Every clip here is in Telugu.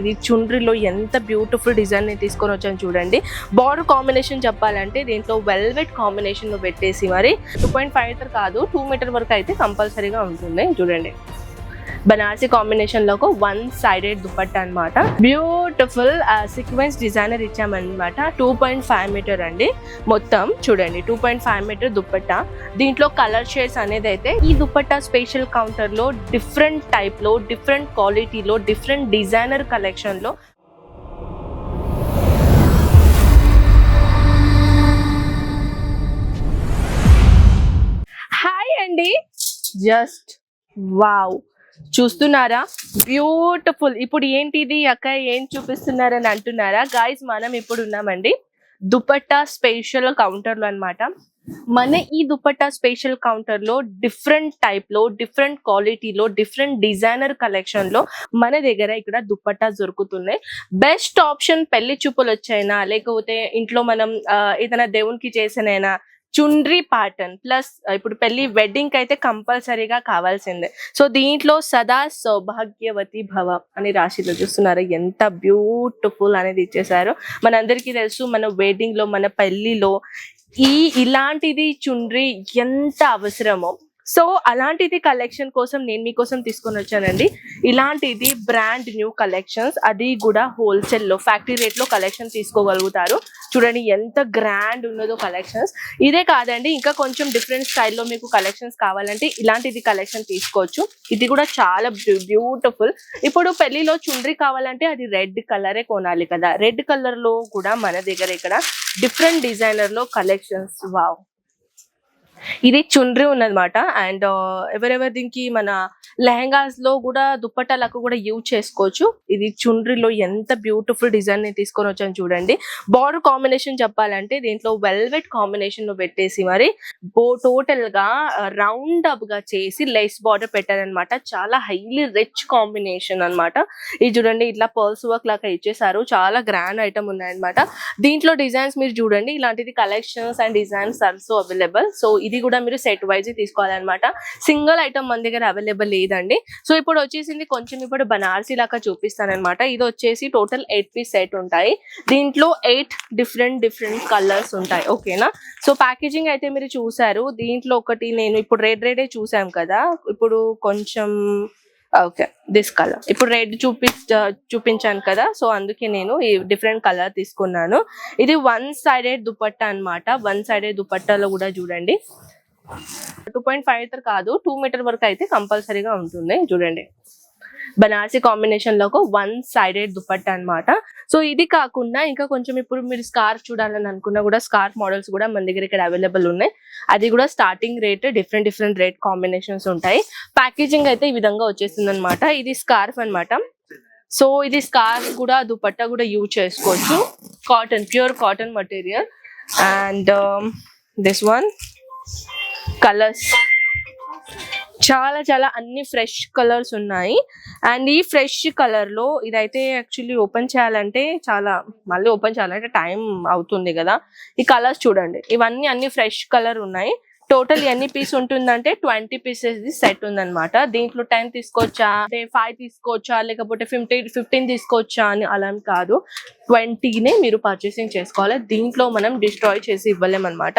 ఇది చుండ్రిలో ఎంత బ్యూటిఫుల్ డిజైన్ని తీసుకొని వచ్చాను చూడండి. బార్డర్ కాంబినేషన్ చెప్పాలంటే దీంట్లో వెల్వెట్ కాంబినేషన్ పెట్టేసి మరి టూ పాయింట్ ఫైవ్ మీటర్ కాదు టూ మీటర్ వరకు అయితే కంపల్సరీగా ఉంటుంది. చూడండి. బనార్సీ కాంబినేషన్లో వన్ సైడెడ్ దుపట్టా అన్నమాట. బ్యూటిఫుల్ సీక్వెన్స్ డిజైనర్ ఇచ్చామన్నమాట. టూ పాయింట్ ఫైవ్ మీటర్ అండి. మొత్తం చూడండి two point five meter dupatta. దీంట్లో కలర్ షేడ్స్ అనేది అయితే ఈ దుపట్టా స్పెషల్ కౌంటర్లో డిఫరెంట్ టైప్లో డిఫరెంట్ క్వాలిటీలో డిఫరెంట్ డిజైనర్ కలెక్షన్లో. హాయ్ అండి. జస్ట్ వావ్ చూస్తున్నారా? బ్యూటిఫుల్ ఇప్పుడు ఏంటిది? అక్క ఏం చూపిస్తున్నారని అంటున్నారా? గాయస్ మనం ఇప్పుడు ఉన్నామండి. దుపట్టా స్పెషల్ కౌంటర్లో అన్నమాట. మన ఈ దుపట్టా స్పెషల్ కౌంటర్లో డిఫరెంట్ టైప్లో డిఫరెంట్ క్వాలిటీలో డిఫరెంట్ డిజైనర్ కలెక్షన్లో మన దగ్గర ఇక్కడ దుపట్టా దొరుకుతున్నాయి. బెస్ట్ ఆప్షన్ పెళ్ళి చూపులు వచ్చాయినా లేకపోతే ఇంట్లో మనం ఏదైనా దేవునికి చేసినైనా? చుండ్రీ ప్యాటర్న్ ప్లస్ ఇప్పుడు పెళ్ళి వెడ్డింగ్ అయితే కంపల్సరీగా కావాల్సిందే. సో దీంట్లో సదా సౌభాగ్యవతి భవ అని రాశిలో చూస్తున్నారు. ఎంత బ్యూటిఫుల్ అనేది ఇచ్చేసారు మనందరికీ తెలుసు మన వెడ్డింగ్లో మన పెళ్ళిలో ఈ ఇలాంటిది చుండ్రి ఎంత అవసరమో. సో అలాంటిది కలెక్షన్ కోసం నేను మీకోసం తీసుకొని వచ్చానండి. ఇలాంటిది బ్రాండ్ న్యూ కలెక్షన్స్ అది కూడా హోల్సేల్లో ఫ్యాక్టరీ రేట్లో కలెక్షన్ తీసుకోగలుగుతారు. చూడండి ఎంత గ్రాండ్ ఉన్నదో కలెక్షన్స్ ఇదే కాదండి ఇంకా కొంచెం డిఫరెంట్ స్టైల్లో మీకు కలెక్షన్స్ కావాలంటే ఇలాంటిది కలెక్షన్ తీసుకోవచ్చు. ఇది కూడా చాలా బ్యూటిఫుల్ ఇప్పుడు పెళ్ళిలో చుండ్రి కావాలంటే అది రెడ్ కలరే కొనాలి కదా. రెడ్ కలర్లో కూడా మన దగ్గర ఇక్కడ డిఫరెంట్ డిజైనర్లో కలెక్షన్స్ వావ్ ఇది చుండ్రి ఉన్నదన్నమాట. అండ్ ఎవరెవరు దీనికి మన లెహంగాస్లో కూడా దుప్పటాలకు కూడా యూజ్ చేసుకోవచ్చు. ఇది చుండ్రిలో ఎంత బ్యూటిఫుల్ డిజైన్ని తీసుకొని వచ్చాను చూడండి. బార్డర్ కాంబినేషన్ చెప్పాలంటే దీంట్లో వెల్వెట్ కాంబినేషన్లో పెట్టేసి మరి బో టోటల్గా రౌండ్ అప్గా చేసి లెస్ బార్డర్ పెట్టారనమాట చాలా హైలీ రిచ్ కాంబినేషన్ అన్నమాట. ఇది చూడండి ఇట్లా పర్ల్స్ వర్క్ లాగా ఇచ్చేసారు చాలా గ్రాండ్ ఐటమ్ ఉన్నాయన్నమాట. దీంట్లో డిజైన్స్ మీరు చూడండి ఇలాంటిది collections and designs also available. So ఇది కూడా మీరు సెట్ వైజ్ తీసుకోవాలన్నమాట. సింగిల్ ఐటమ్ మన దగ్గర అవైలబుల్ లేదండి. సో ఇప్పుడు వచ్చేసింది కొంచెం ఇప్పుడు బనార్సీ లాగా చూపిస్తానన్నమాట. ఇది వచ్చేసి టోటల్ ఎయిట్ పీస్ సెట్ ఉంటాయి. దీంట్లో ఎయిట్ డిఫరెంట్ డిఫరెంట్ కలర్స్ ఉంటాయి. ఓకేనా సో ప్యాకేజింగ్ అయితే మీరు చూసారు దీంట్లో ఒకటి నేను ఇప్పుడు రెడ్ రెడే చూసాం కదా? ఇప్పుడు కొంచెం ఓకే దిస్ కలర్ ఇప్పుడు రెడ్ చూపి చూపించాను కదా సో అందుకే నేను ఈ డిఫరెంట్ కలర్ తీసుకున్నాను. ఇది వన్ సైడెడ్ దుపట్టా అన్నమాట. వన్ సైడెడ్ దుపట్టాలో కూడా చూడండి. టూ పాయింట్ ఫైవ్ మీటర్ కాదు టూ మీటర్ వరకు అయితే కంపల్సరీగా ఉంటుంది. చూడండి. బనారసి కాంబినేషన్లో వన్ సైడెడ్ దుపట్టా అన్నమాట. సో ఇది కాకుండా ఇంకా కొంచెం ఇప్పుడు మీరు స్కార్ఫ్ చూడాలని అనుకున్నా కూడా స్కార్ఫ్ మోడల్స్ కూడా మన దగ్గర ఇక్కడ అవైలబుల్ ఉన్నాయి. అది కూడా starting rate different different rate combinations ఉంటాయి. ప్యాకేజింగ్ అయితే ఈ విధంగా వచ్చేసింది అనమాట ఇది స్కార్ఫ్ అన్నమాట. సో ఇది స్కార్ఫ్ కూడా దుపట్టా కూడా యూజ్ చేసుకోవచ్చు. Cotton pure cotton material and this one colours చాలా చాలా అన్ని ఫ్రెష్ కలర్స్ ఉన్నాయి. అండ్ ఈ ఫ్రెష్ కలర్లో ఇదైతే యాక్చువల్లీ ఓపెన్ చేయాలంటే చాలా మళ్ళీ ఓపెన్ చేయాలంటే టైం అవుతుంది కదా. ఈ కలర్స్ చూడండి. ఇవన్నీ అన్ని ఫ్రెష్ కలర్ ఉన్నాయి. టోటల్ ఎన్ని పీస్ ఉంటుందంటే ట్వంటీ పీసెస్ సెట్ ఉందన్నమాట. దీంట్లో టెన్ తీసుకోవచ్చా? అంటే ఫైవ్ తీసుకోవచ్చా? లేకపోతే ఫిఫ్టీన్ ఫిఫ్టీన్ తీసుకోవచ్చా అని అలా అని కాదు. ట్వంటీనే మీరు పర్చేసింగ్ చేసుకోవాలి. దీంట్లో మనం డిస్ట్రాయ్ చేసి ఇవ్వలేమన్నమాట.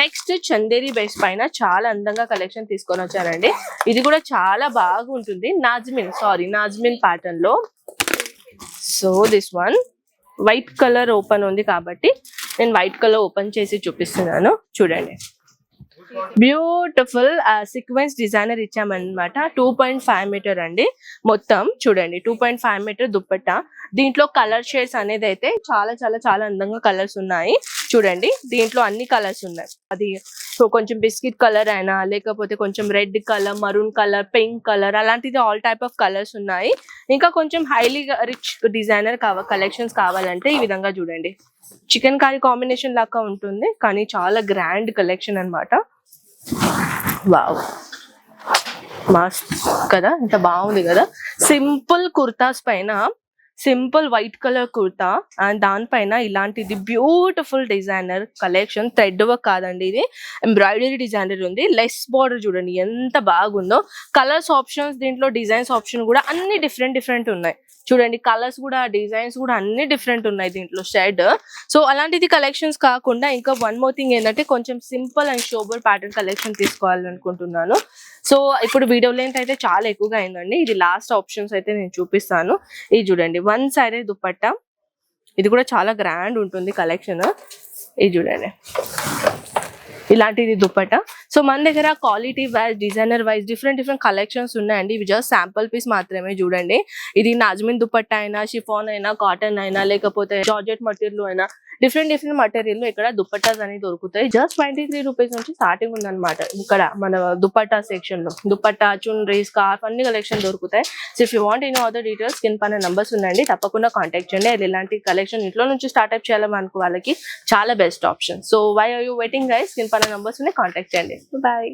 నెక్స్ట్ చందేరి బేస్ పైన చాలా అందంగా కలెక్షన్ తీసుకొని వచ్చారండి. ఇది కూడా చాలా బాగుంటుంది. నాజ్మిన్ సారీ నాజ్మిన్ ప్యాటర్న్లో. So this one white colour open ఉంది కాబట్టి నేను వైట్ కలర్ ఓపెన్ చేసి చూపిస్తున్నాను. చూడండి. బ్యూటిఫుల్ సీక్వెన్స్ డిజైనర్ ఇచ్చామన్నమాట. టూ పాయింట్ ఫైవ్ మీటర్ అండి. మొత్తం చూడండి two point five metre dupatta. దీంట్లో కలర్ షేడ్స్ అనేది అయితే చాలా చాలా చాలా అందంగా కలర్స్ ఉన్నాయి. చూడండి దీంట్లో అన్ని కలర్స్ ఉన్నాయి. అది సో కొంచెం బిస్కెట్ కలర్ అయినా లేకపోతే కొంచెం red colour maroon colour pink colour అలాంటిది ఆల్ టైప్ ఆఫ్ కలర్స్ ఉన్నాయి. ఇంకా కొంచెం హైలీ రిచ్ డిజైనర్ కావ కలెక్షన్స్ కావాలంటే ఈ విధంగా చూడండి. చికెన్ కర్రీ కాంబినేషన్ లాగా ఉంటుంది కానీ చాలా గ్రాండ్ కలెక్షన్ అన్నమాట. వావ్. మాస్ కదా? ఎంత బాగుంది కదా? సింపుల్ కుర్తాస్ పైన simple white colour kurta and దానిపైన ఇలాంటిది beautiful designer collection thread work కాదండి ఇది. ఎంబ్రాయిడరీ డిజైనర్ ఉంది. లెస్ బార్డర్ చూడండి ఎంత బాగుందో. కలర్స్ ఆప్షన్స్ దీంట్లో డిజైన్స్ ఆప్షన్ కూడా అన్ని డిఫరెంట్ డిఫరెంట్ ఉన్నాయి. చూడండి కలర్స్ కూడా డిజైన్స్ కూడా అన్ని డిఫరెంట్ ఉన్నాయి దీంట్లో షెడ్. సో అలాంటిది కలెక్షన్స్ కాకుండా ఇంకా వన్ మోర్ థింగ్ ఏంటంటే కొంచెం simple and sober pattern collection తీసుకోవాలనుకుంటున్నాను. So ఇప్పుడు వీడియో లెంత్ అయితే చాలా ఎక్కువగా అయిందండి. ఇది లాస్ట్ ఆప్షన్స్ అయితే నేను చూపిస్తాను. ఇది చూడండి వన్ సైడ్ దుపట్టా ఇది కూడా చాలా గ్రాండ్ ఉంటుంది కలెక్షన్ ఇది చూడండి. ఇలాంటిది దుప్పట సో మన దగ్గర quality wise designer wise different different collections ఉన్నాయండి. ఇవి జస్ట్ శాంపుల్ పీస్ మాత్రమే చూడండి. ఇది నాజ్మిన్ దుప్పట్ట అయినా షిఫాన్ అయినా కాటన్ అయినా లేకపోతే జార్జెట్ మటీరియల్ అయినా డిఫరెంట్ డిఫరెంట్ మటీరియల్ ఇక్కడ దుప్పట్టాస్ అనేవి దొరుకుతాయి. జస్ట్ ట్వంటీ త్రీ రూపీస్ నుంచి స్టార్టింగ్ ఉందన్నమాట. ఇక్కడ మన దుప్పట్టా సెక్షన్లో. దుప్పట్టా చున్రీ స్కార్ఫ్ అన్ని కలెక్షన్ దొరుకుతాయి. So if you want in other details కింద పైన నంబర్స్ ఉన్నాయండి తప్పకుండా కాంటాక్ట్ చేయండి. అది ఇలాంటి కలెక్షన్ ఇంట్లో నుంచి స్టార్ట్అప్ చేయాలనుకో వాళ్ళకి చాలా best option so why are you waiting guys కింద పైన నంబర్స్ ఉన్నాయి కాంటాక్ట్ చేయండి. బాయ్